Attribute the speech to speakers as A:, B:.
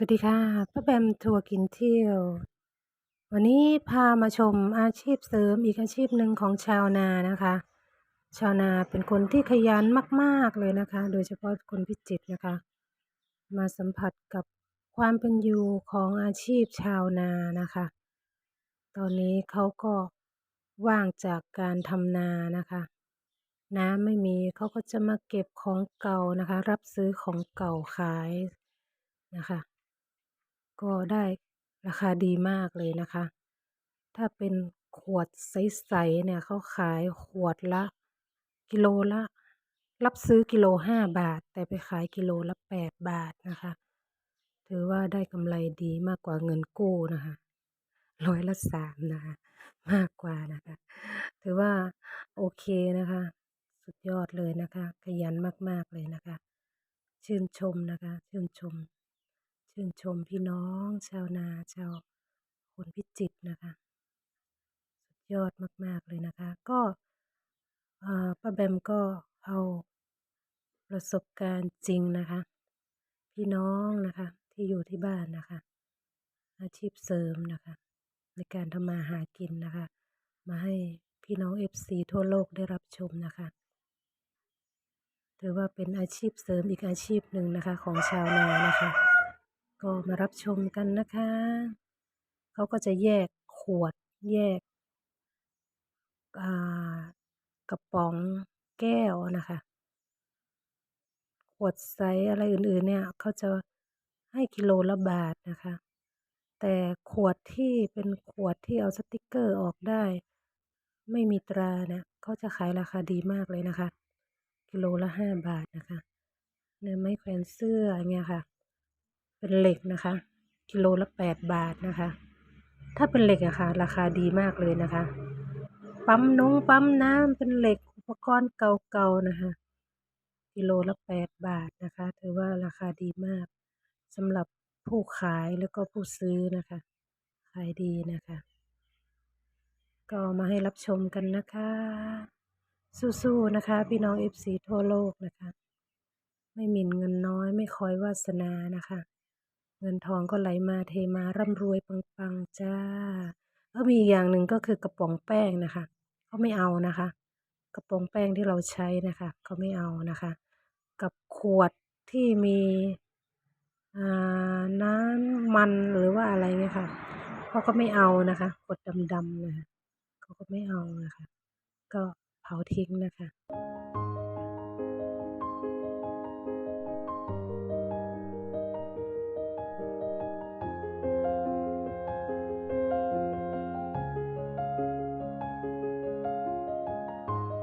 A: สวัสดีค่ะป้าแบมทัวร์กินเที่ยว วันนี้พามาชมอาชีพเสริมอีกอาชีพหนึ่งของชาวนานะคะ ชาวนาเป็นคนที่ขยันมากๆเลยนะคะ โดยเฉพาะคนพิจิตรนะคะ มาสัมผัสกับความเป็นอยู่ของอาชีพชาวนานะคะ ตอนนี้เขาก็ว่างจากการทำนานะคะ น้ำไม่มีเขาก็จะมาเก็บของเก่านะคะ รับซื้อของเก่าขายนะคะ ก็ได้ราคาดีมากเลยนะคะ ถ้าเป็นขวดใสๆเนี่ยเขาขายขวดละ กิโลละ รับซื้อกิโลห้าบาท แต่ไปขายกิโลละแปดบาทนะคะ ถือว่าได้กำไรดีมากกว่าเงินกู้นะคะร้อยละสามนะคะมากกว่านะคะ ถือว่าโอเคนะคะ สุดยอดเลยนะคะ ขยันมากๆเลยนะคะ ชื่นชมนะคะ ชื่นชม ชื่นชมพี่น้องชาวนาชาวคนพิจิตรนะคะ สุดยอดมาก ๆ เลยนะคะ ก็ป้าแบมก็เอาประสบการณ์จริงนะคะ พี่น้องนะคะที่อยู่ที่บ้านนะคะ อาชีพเสริมนะคะ ในการทำมาหากินนะคะ มาให้พี่น้อง FC ทั่วโลกได้รับชมนะคะถือว่าเป็นอาชีพเสริมอีกอาชีพหนึ่งนะคะของชาวนานะคะ ก็มารับชมกันนะคะ เขาก็จะแยกขวดแยกกระป๋องแก้วนะคะ ขวดใสอะไรอื่นๆเนี่ยเขาจะให้กิโลละบาทนะคะ แต่ขวดที่เป็นขวดที่เอาสติกเกอร์ออกได้ ไม่มีตราเนี่ยเขาจะขายราคาดีมากเลยนะคะ กิโลละห้าบาทนะคะเนี่ยไม้แขวนเสื้อเงี้ยค่ะ เป็นเหล็กนะคะ กิโลละแปดบาทนะคะ ถ้าเป็นเหล็กอะค่ะ ราคาดีมากเลยนะคะ ปั๊มนงปั๊มน้ำเป็นเหล็กอุปกรณ์เก่าๆนะคะ กิโลละแปดบาทนะคะ ถือว่าราคาดีมากสำหรับผู้ขายแล้วก็ผู้ซื้อนะคะ ขายดีนะคะ ก็มาให้รับชมกันนะคะ สู้ๆนะคะ พี่น้อง FC ทั่วโลกนะคะ ไม่หมิ่นเงินน้อยไม่คอยวาสนานะคะ เงินทองก็ไหลมาเทมาร่ำรวยปังๆจ้าแล้วมีอย่างหนึ่งก็คือกระป๋องแป้งนะคะเขาไม่เอานะคะ กระป๋องแป้งที่เราใช้นะคะเขาไม่เอานะคะ กับขวดที่มีน้ำมันหรือว่าอะไรเงี้ยค่ะเขาก็ไม่เอานะคะขวดดำๆนะคะเขาก็ไม่เอานะคะ ก็เผาทิ้งนะคะ